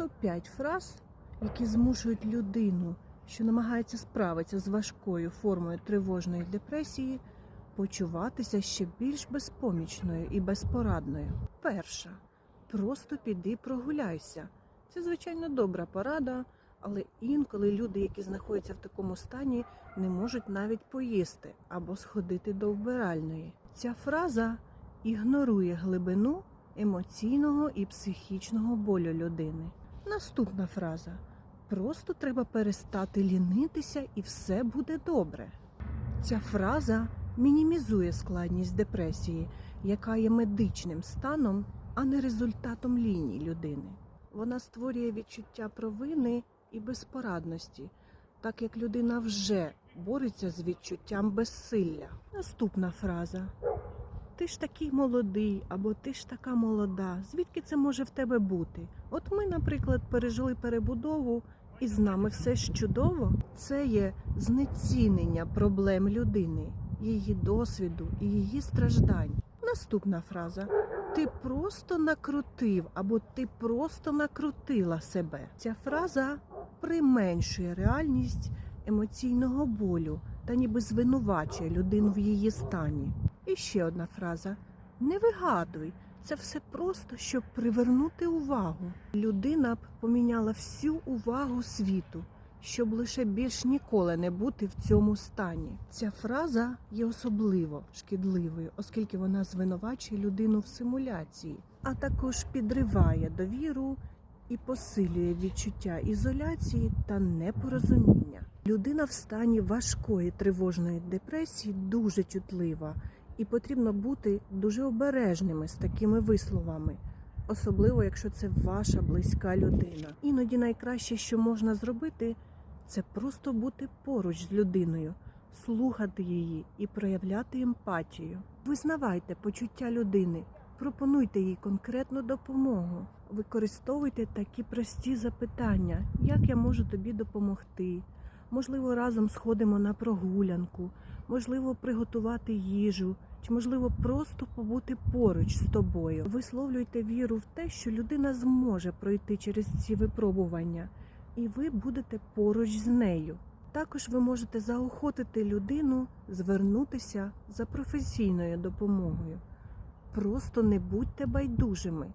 Топ-5 фраз, які змушують людину, що намагається справитися з важкою формою тривожної депресії, почуватися ще більш безпомічною і безпорадною. Перша просто піди прогуляйся. Це звичайно добра порада, але інколи люди, які знаходяться в такому стані, не можуть навіть поїсти або сходити до вбиральної. Ця фраза ігнорує глибину емоційного і психічного болю людини. Наступна фраза: просто треба перестати лінитися і все буде добре. Ця фраза мінімізує складність депресії, яка є медичним станом, а не результатом ліній людини. Вона створює відчуття провини і безпорадності, так як людина вже бореться з відчуттям безсилля. Наступна фраза. Ти ж такий молодий, або ти ж така молода. Звідки це може в тебе бути? От ми, наприклад, пережили перебудову, і з нами все ж чудово. Це є знецінення проблем людини, її досвіду і її страждань. Наступна фраза: ти просто накрутив, або ти просто накрутила себе. Ця фраза применшує реальність емоційного болю та ніби звинувачує людину в її стані. І ще одна фраза: не вигадуй, це все просто, щоб привернути увагу. Людина б поміняла всю увагу світу, щоб лише більш ніколи не бути в цьому стані. Ця фраза є особливо шкідливою, оскільки вона звинувачує людину в симуляції, а також підриває довіру і посилює відчуття ізоляції та непорозуміння. Людина в стані важкої тривожної депресії дуже чутлива, і потрібно бути дуже обережними з такими висловами, особливо якщо це ваша близька людина. Іноді найкраще, що можна зробити, це просто бути поруч з людиною, слухати її і проявляти емпатію. Визнавайте почуття людини, пропонуйте їй конкретну допомогу. Використовуйте такі прості запитання, як я можу тобі допомогти. Можливо, разом сходимо на прогулянку, можливо, приготувати їжу, чи можливо просто побути поруч з тобою. Висловлюйте віру в те, що людина зможе пройти через ці випробування, і ви будете поруч з нею. Також ви можете заохотити людину звернутися за професійною допомогою. Просто не будьте байдужими.